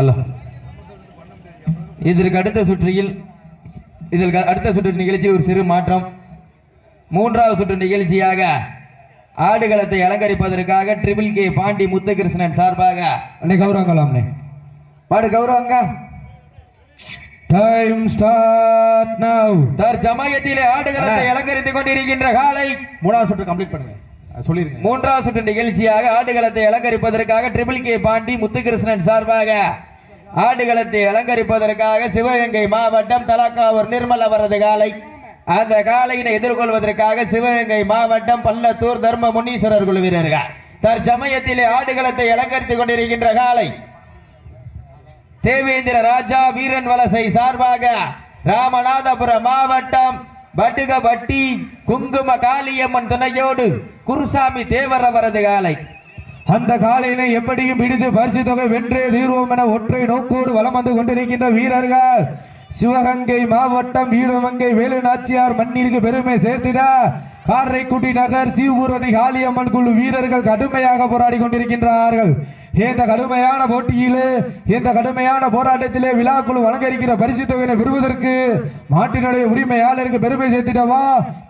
அல்ல இதற்கு அடுத்த சுற்றில் இதற்கு அடுத்த சுற்று நிகழ்ச்சி ஒரு சிறு மாற்றம். மூன்றாவது சுற்று நிகழ்ச்சியாக ஆடுகளத்தை அலங்கரிப்பதற்காக ட்ரிபிள் கே பாண்டி முத்துகிருஷ்ணன் சார்பாக. அண்ணே கௌரவங்களாம்ண்ணே பாடு கௌரவங்க டைம் ஸ்டார்ட் நவ் தற்சமயத்திலே ஆடுகளத்தை அலங்கரித்துக் கொண்டிருக்கின்ற காலை. மூணாவது சுற்று கம்ப்ளீட் பண்ணுங்க. சொல்லிருங்க. மூன்றாவது சுற்று நிகழ்ச்சியாக ஆடுகளத்தை அலங்கரிப்பதற்காக ட்ரிபிள் கே பாண்டி முத்துகிருஷ்ணன் சார்பாக. ஆடுகளத்தை அலங்கரிப்பதற்காக சிவகங்கை மாவட்டம் தலக்காவூர் நிர்மல் அவரது காலை. அந்த காலையினை எதிர்கொள்வதற்காக சிவகங்கை மாவட்டம் பள்ளத்தூர் தர்ம முனீஸ்வரர் குழு வீரர்கள் தற்சமயத்திலே ஆடுகளத்தை அலங்கரித்துக் கொண்டிருக்கின்ற காலை. தேவேந்திர ராஜா வீரன் வலசை சார்பாக ராமநாதபுரம் மாவட்டம் பட்டுகபட்டி குங்கும காளியம்மன் துணையோடு குருசாமி தேவர் அவரது காலை. அந்த காலையினை எப்படியும் பிடித்து பரிசு தொகை வென்றே தீர்வோம் என ஒற்றை நோக்கோடு வலம் வந்து கொண்டிருக்கின்ற வீரர்கள். சிவகங்கை மாவட்டம் வீரமங்கை வேலு நாச்சியார் மண்ணிற்கு பெருமை சேர்த்திட காரைக்குடி நகர் சீவூரணி காளியம்மன் குழு வீரர்கள் கடுமையாக போராடி கொண்டிருக்கின்றார்கள். இந்த கடுமையான போட்டியிலே இந்த கடுமையான போராட்டத்திலே விழாக்குழு வழங்க இருக்கிற பரிசு தொகையினை பெறுவதற்கு மாட்டினுடைய உரிமையாளருக்கு பெருமை சேர்த்திடவா?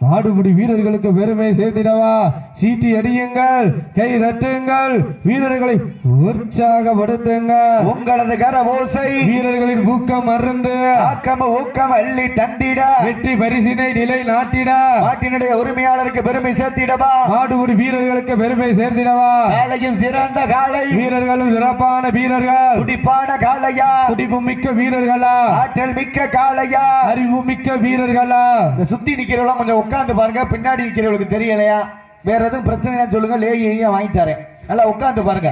மாடுபிடி வீரர்களுக்கு பெருமை சேர்த்திடவா? சீட்டி அடியுங்கள் கை தட்டுங்கள் வீரர்களை உற்சாகப்படுத்துங்கள். உங்களது கர ஓசை வீரர்களின் ஊக்கம் அருந்து ஆக்கம ஊக்கம் அள்ளி தந்திட. வெற்றி பரிசினை நிலை நாட்டிட நாட்டினுடைய உரிமையாளருக்கு பெருமை சேர்த்திடவா? மாடுபிடி வீரர்களுக்கு பெருமை சேர்த்திடவா? காலையும் சிறந்த காலை. வீரர்களும் சிறப்பான வீரர்கள். துடிப்பான காளையா. துடிப்பு மிக்க வீரர்களா. ஆற்றல் மிக்க காளையா. அறிவு மிக்க வீரர்களா. இந்த சுத்தி நிக்கிறவங்க கொஞ்சம் உட்கார்ந்து பாருங்க. பின்னாடி நிக்கிறவங்களுக்கு தெரியலையா? வேற எதுவும் பிரச்சனை சொல்லுங்க. லேயும் வாங்கி தரேன். நல்லா உட்கார்ந்து பாருங்க.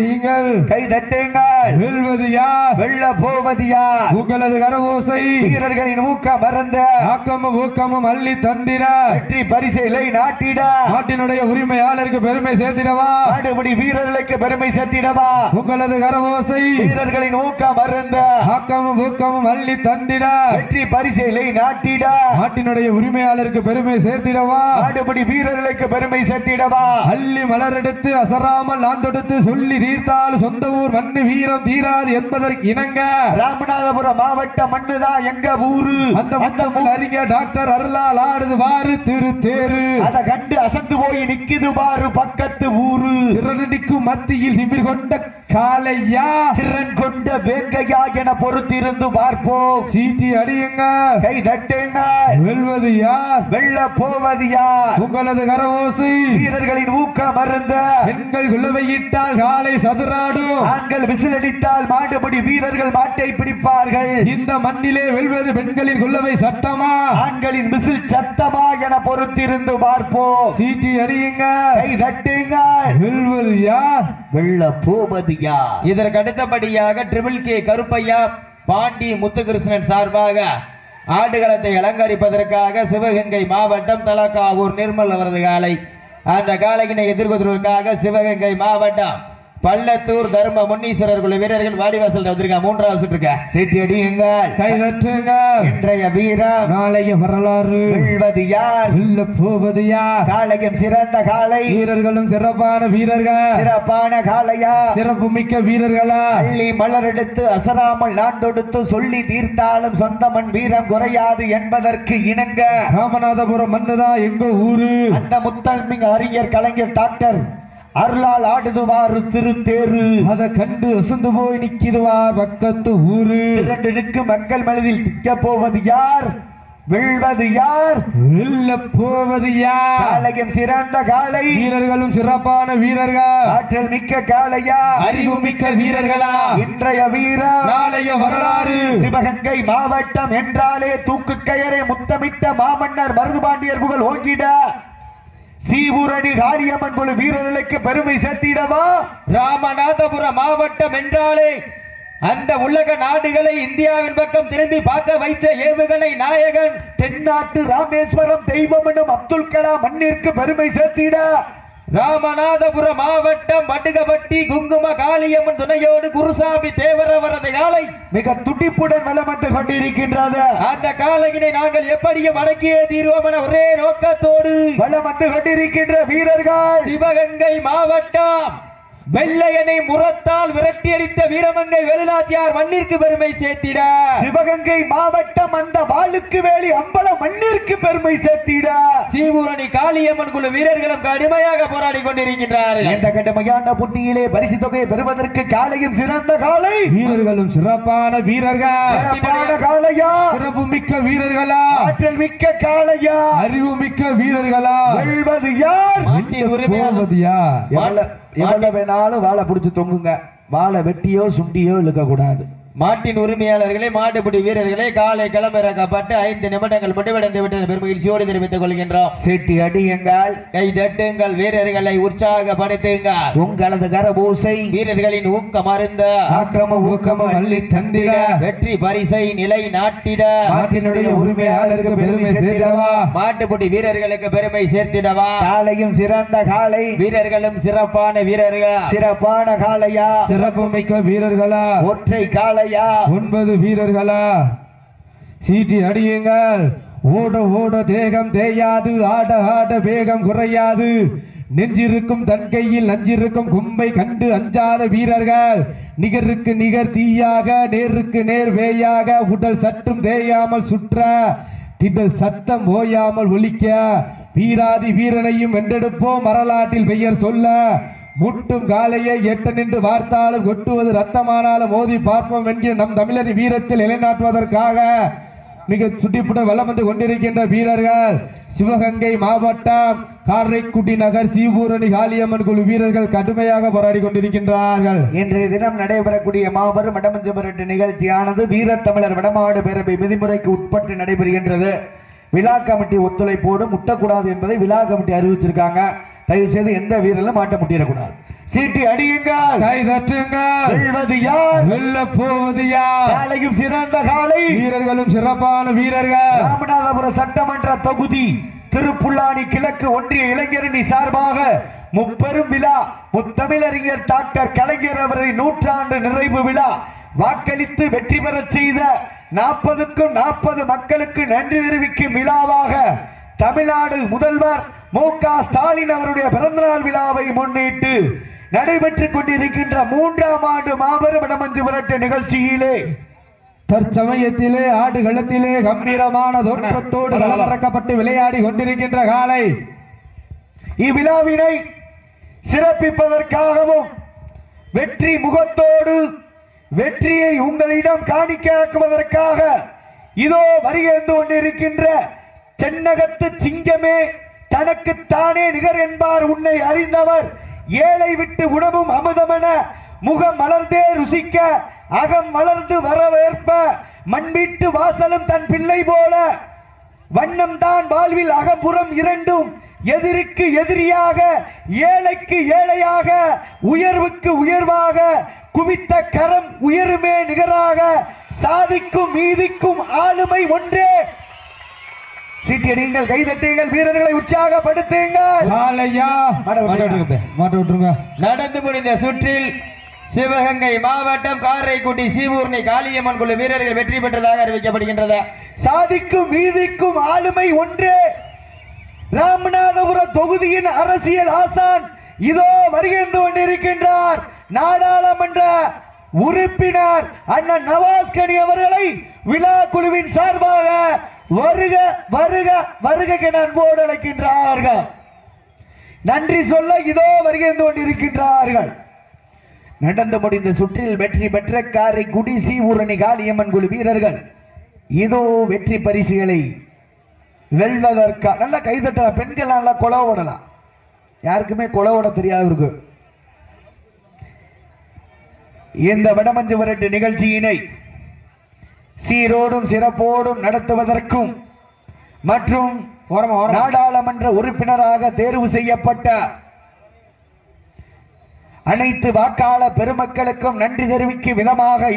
நீங்கள் கை தட்டுங்கள். வெல்வது யார் போவது யார் உங்களது கரவோசை வீரர்களின் ஊக்க மறந்த ஆக்கமும் ஊக்கமும் அள்ளி தந்திட. வெற்றி பரிசைகளை நாட்டிட. நாட்டினுடைய உரிமையாளருக்கு பெருமை சேர்த்திடவா? ஆடுபடி வீரர்களுக்கு பெருமை சேர்த்திடவா? உங்களது கரவோசை வீரர்களின் ஊக்க மறந்த ஆக்கமும் ஊக்கமும் அள்ளி தந்திட. வெற்றி பரிசைகளை நாட்டிட. நாட்டினுடைய உரிமையாளருக்கு பெருமை சேர்த்திடவா? ஆடுபடி வீரர்களுக்கு பெருமை சேர்த்திடவா? அள்ளி மலரெடுத்து அசராமல் நான் தொடுத்து சொல்லி தீர்த்தால் சொந்த ஊர் மண்ணு வீரம் தீராது என்பதற்கு இணங்க. ராமநாதபுரம் மாவட்ட மண்ணுதான் எங்க ஊரு? அந்த முத்தமிழ் அறிஞர் டாக்டர் அருளால் ஆடுது வாரு திரு தேரு. அத கண்டு அசந்து போய் நிக்குது பாரு பக்கத்து ஊரு. திறனடிக்கும் மத்தியில் திமிர் கொண்ட காலையா? திறன் கொண்ட வேங்கையா என பொறுத்திருந்து பார்ப்போம். சீட்டி அடியுங்க. கை தட்டுங்க. வெல்வது யார்? வெள்ள போவது யார்? உங்களது கரவோசை வீரர்களின் ஊக்க மருந்த பெண்கள் குழுவையிட்டால் காலை சதுராடும். ஆண்கள் விசிலடித்தால் மாடுபடி வீரர்கள் மாட்டை பிடிப்பார்கள். இந்த மண்ணிலே வெல்வது பெண்களின் குள்ளவை சட்டமா ஆண்களின் விசில் சத்தமா என பொறுத்திருந்து பார்ப்போம். சீட்டி அடியுங்க. கை தட்டுங்க. வெல்வது யார்? வெள்ள பூபதியா? இதற்கு அடுத்தபடியாக ட்ரிபிள் கே கருப்பையா பாண்டி முத்துகிருஷ்ணன் சார்பாக ஆடுகளத்தை அலங்கரிப்பதற்காக சிவகங்கை மாவட்டம் தலக்காவூர் நிர்மல் அவரது காலை. அந்த காலையினை எதிர்கொள்வதற்காக சிவகங்கை மாவட்டம் பள்ளத்தூர் தர்ம முன்னீஸ்வரர் குழு வீரர்கள் வாடிவாசல் வந்திருக்காங்க மூன்றாவது சுற்றுக்க சீட்டி அடியுங்கள். கை தட்டுங்க இன்றைய வீரம். நாளைய வரலாறு. வெல்வது யார்? வெல்ல போவது யார்? காளையும் சிறந்த காளை. வீரர்களும் சிறப்பான வீரர்கள். சிறப்பான காளையா? சிறப்பு மிக்க வீரர்களா? அள்ளி மலரெடுத்து அசராமல் நான் தொடுத்து சொல்லி தீர்த்தாலும் சொந்தமன் வீரம் குறையாது என்பதற்கு இணங்க. ராமநாதபுரம் மண்ணுதான் எங்க ஊரு? அந்த முத்தமிழ் அறிஞர் கலைஞர் டாக்டர் அருளால் ஆடுதுவாறு திருத்தேரு அத கண்டு அசந்து போய் நிக்கிறவார் பக்கத்து ஊரு. இரண்டு மக்கள் மனதில் திக்க போவது யார்? வெல்வது யார்? வெல்ல போவது யார்? காளையும் சிறந்த காளை. வீரர்களும் சிறப்பான வீரர்கள். ஆற்றல் மிக்க காளையா? அறிவு மிக்க வீரர்களா? இன்றைய வீரம் நாளைய வரலாறு. சிவகங்கை மாவட்டம் என்றாலே தூக்கு கயரை முத்தமிட்ட மாமன்னர் மருதுபாண்டியர் புகழ் ஓங்கிட. சீபூரணி காரியம்மன் குழு வீரர்களுக்கு பெருமை சேர்த்திடவா? ராமநாதபுரம் மாவட்டம் என்றாலே அந்த உலக நாடுகளை இந்தியாவின் பக்கம் திரும்பி பார்க்க வைத்த ஏவுகணை நாயகன். தென்னாட்டு ராமேஸ்வரம் தெய்வம் எனும் அப்துல் கலாம் மண்ணிற்கு பெருமை சேர்த்திட. ராமநாதபுரம் மாவட்டம் பட்டுகபட்டி குங்கும காளியம்மன் துணையோடு குருசாமி தேவர் அவரது காலை. மிக துடிப்புடன் வந்து கொண்டிருக்கின்றது. அந்த காலையினை நாங்கள் எப்படியும் அடக்கியே தீர்வோம் என ஒரே நோக்கத்தோடு. வந்து கொண்டிருக்கின்ற வீரர்கள். சிவகங்கை மாவட்டம். வெள்ளையனை முரத்தால் விரட்டி அடித்த வீரமங்கை வேலுநாச்சியார் மண்ணிற்கு பெருமை சேர்த்திட. சிவகங்கை மாவட்டம் அந்த வாளுக்கு வேலி அம்பலம் மண்ணிற்கு பெருமை சேர்த்திட. சீபூரணி காளியம்மன் குழு வீரர்களும் கடுமையாக போராடி கொண்டிருக்கின்றார்கள். இந்த கடுமையான போட்டியிலே பரிசு தொகையை பெறுவதற்கு காலையும் சிறந்த காலை. வீரர்களும் சிறப்பான வீரர்கள். சிறப்பான காளையா சிறப்பு மிக்க வீரர்களா? ஆற்றல் மிக்க காளையா அறிவு மிக்க வீரர்களா? வெல்வது யார்? போவது யார்? எவ்வளவு வேணாலும் வாழை பிடிச்சி தொங்குங்க. வாழை வெட்டியோ சுண்டியோ இழுக்க கூடாது மாட்டின் உரிமையாளர்களே மாட்டுப்பிடி வீரர்களே காலை கிளம்பிறக்கப்பட்டு ஐந்து நிமிடங்கள் முடிவடைந்து விட்டது. பெருமகிழ்ச்சியோடு தெரிவித்துக் கொள்கின்றோம். செட்டி அடியுங்கள். கை தட்டுங்கள். வீரர்களை உற்சாகப்படுத்துங்கள். உங்களது கரபூசை. வீரர்களின் ஊக்கம் அருந்த ஆக்கிரம ஊக்கமும் அள்ளி தந்திட. வெற்றி பரிசை நிலை நாட்டிட. நாட்டினுடைய உரிமையாளருக்கு பெருமை சேர்த்தவா மாட்டுப்பிடி வீரர்களுக்கு பெருமை சேர்த்திடவா? காலையும் சிறந்த காலை. வீரர்களும் சிறப்பான வீரர்கள். சிறப்பான காளையா சிறப்பு மிக்க வீரர்களா? ஒற்றை காளையா ஒன்பது வீரர்களா? சீட்டி அடியுங்கள். ஓட ஓட தேகம் தேயாது. ஆட ஆட வேகம் குறையாது. நெஞ்சிருக்கும் தன் கையில் நஞ்சிருக்கும் கும்பை கண்டு அஞ்சாத வீரர்கள். நிகருக்கு நிகர் தீயாக நேருக்கு நேர் வேயாக. உடல் சற்றும் தேயாமல் சுற்ற. திடல் சத்தம் ஓயாமல் ஒலிக்க. வீராதி வீரனையும் வென்றெடுப்போம். வரலாற்றில் பெயர் சொல்ல. முட்டும் காலையை எட்ட நின்று வார்த்தாலும் கொட்டுவது ரத்தமானாலும் மோதி பார்ப்போம் என்கிற நம் தமிழரின் வீரத்தில் நிலைநாட்டுவதற்காக மிக சுட்டிப்புட வளம் வந்து கொண்டிருக்கின்ற வீரர்கள். சிவகங்கை மாவட்டம் காரைக்குடி நகர் சீபூரணி காளியம்மன் குழு வீரர்கள் கடுமையாக போராடி கொண்டிருக்கின்றார்கள். இன்றைய தினம் நடைபெறக்கூடிய மாபெரும் வடமஞ்சபரட்டு நிகழ்ச்சியானது வீரத்தமிழர் வடமாடு பேரவை விதிமுறைக்கு உட்பட்டு நடைபெறுகின்றது. விழா கமிட்டி ஒத்துழைப்போடு முட்டக்கூடாது என்பதை விழா கமிட்டி அறிவிச்சிருக்காங்க. தயவு செய்து எந்த வீரர்களும் மாட்ட முட்டிடக்கூடாது. சீட்டி அடியுங்கள். கை தட்டுங்கள். வெல்வது யார்? வெல்ல போவது யார்? காலையும் சிறந்த காலை. வீரர்களும் சிறப்பான வீரர்கள். ராமநாதபுரம் சட்டமன்ற தொகுதி திருப்புல்லானி கிழக்கு ஒன்றிய இளைஞரணி சார்பாக முப்பெரும் விழா. முத்தமிழறிஞர் டாக்டர் கலைஞர் அவரின் நூற்றாண்டு நிறைவு விழா. வாக்களித்து வெற்றி பெறச் செய்த நாற்பதுக்கும் நாற்பது மக்களுக்கு நன்றி தெரிவிக்கும் விழாவாக தமிழ்நாடு முதல்வர் மு க. ஸ்டாலின் அவருடைய பிறந்தநாள் விழாவை முன்னிட்டு நடைபெற்றுக் கொண்டிருக்கின்ற மூன்றாம் ஆண்டு மாபெரும் வடமஞ்சு விரட்டு நிகழ்ச்சியிலே தற்சமயத்திலே ஆடுகளத்திலே கம்பீரமான தோற்றத்தோடு களமிறக்கப்பட்டு விளையாடி கொண்டிருக்கின்ற காலை. இவ்விழாவினை சிறப்பிப்பதற்காகவும் வெற்றி முகத்தோடு வெற்றியை உங்களிடம் காணிக்காக்குவதற்காக இதோ வருகந்து கொண்டிருக்கின்ற தென்னகத்து சிங்கமே தனக்கு தானே நிகர் என்பார் உன்னை அறிந்தவர். ஏழை விட்டு உணவும் அமுதமென முகம் மலர்ந்தே ருசிக்க அகம் மலர்ந்து வரவேற்ப மண்வீட்டு வாசலும் தன் பிள்ளை போல. வண்ணம் தான் வாழ்வில் அகபுறம் இரண்டும் எதிரிக்கு எதிரியாக ஏழைக்கு ஏழையாக உயர்வுக்கு உயர்வாக குவித்த கரம் உயருமே நிகராக சாதிக்கும் மீதிக்கும் ஆளுமை ஒன்றே சீட்டியடியுங்கள் கைதட்டுங்கள் வீரர்களை உற்சாகப்படுத்துங்கள். காலையா மாட்ட விட்டுருங்க. மாட்ட விட்டுருங்க. நடந்து முடிந்த சுற்றில் சிவகங்கை மாவட்டம் காரைக்குடி சீவூர்ணி காளியம்மன் குழு வீரர்கள் வெற்றி பெற்றதாக அறிவிக்கப்படுகின்றது. சாதிக்கும் மீதிக்கும் ஆளுமை ஒன்றே. ராமநாதபுரம் தொகுதியின் அரசியல் ஆசான் இதோ வருகின்ற கொண்டிருக்கின்றார். நாடாளுமன்ற உறுப்பினர் அண்ணன் நவாஸ்கனி அவர்களை விழா குழுவின் சார்பாக வருக வருக வருகைக்கு நண்போடு அழைக்கின்றார்கள். நன்றி சொல்ல இதோ வருகின்ற கொண்டிருக்கின்றார்கள். நடந்து முடிந்த சுற்றில் வெற்றி பெற்ற காரைக்குடி சீவூரணி காளியம்மன் குழு வீரர்கள். இதோ வெற்றி பரிசுகளை வெல்வதற்கா நல்லா கைதட்டலாம் பெண்கள் நல்லா கொலை ஓடலாம். யாருக்குமே கொலை ஓட தெரியாது இருக்கு இந்த வடமஞ்சு விரட்டு நிகழ்ச்சியினை சீரோடும் சிறப்போடும் நடத்துவதற்கும் மற்றும் நாடாளுமன்ற உறுப்பினராக தேர்வு செய்யப்பட்ட அனைத்து வாக்காளர் பெருமக்களுக்கும் நன்றி தெரிவிக்கும் விதமாக இது